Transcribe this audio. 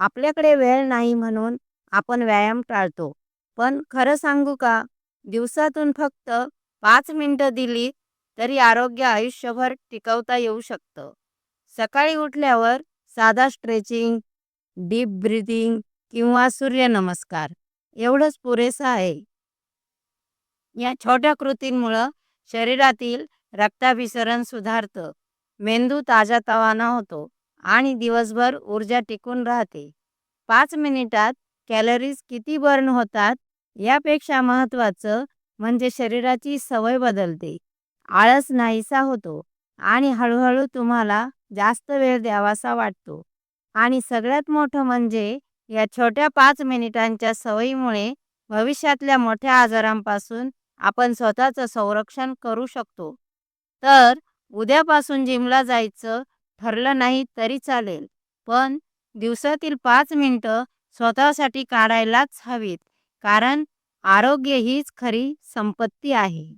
आपल्याकडे वेळ नाही म्हणून आपण व्यायाम टाळतो. पण खरं सांगू का? दिवसातून फक्त पाच मिनटं दिली तरी आरोग्य आयुष्यभर टिकवता येऊ शकतं. सकाळी उठल्यावर साधा स्ट्रेचिंग डीप ब्रिदिंग किंवा सूर्यनमस्कार एवढंच पुरेसं आहे. या छोट्या कृतींमुळं शरीरातील रक्ताभिसरण सुधारतं. मेंदू ताजातवाना होतो. आणि दिवसभर ऊर्जा टिकून राहते. पाच मिनिटात कॅलरीज किती बर्न होतात यापेक्षा महत्त्वाचं म्हणजे शरीराची सवय बदलते. आळस नाहीसा होतो आणि हळूहळू तुम्हाला जास्त वेळ द्यावासा वाटतो. आणि सगळ्यात मोठं म्हणजे या छोट्या पाच मिनिटांच्या सवयीमुळे भविष्यातल्या मोठ्या आजारांपासून आपण स्वतःचं संरक्षण करू शकतो. तर उद्यापासून जिमला जायचं ठरलं नाही तरी चालेल. पण दिवसातील पाच मिनटं स्वतःसाठी काढायलाच हवीत कारण आरोग्य हीच खरी संपत्ती आहे.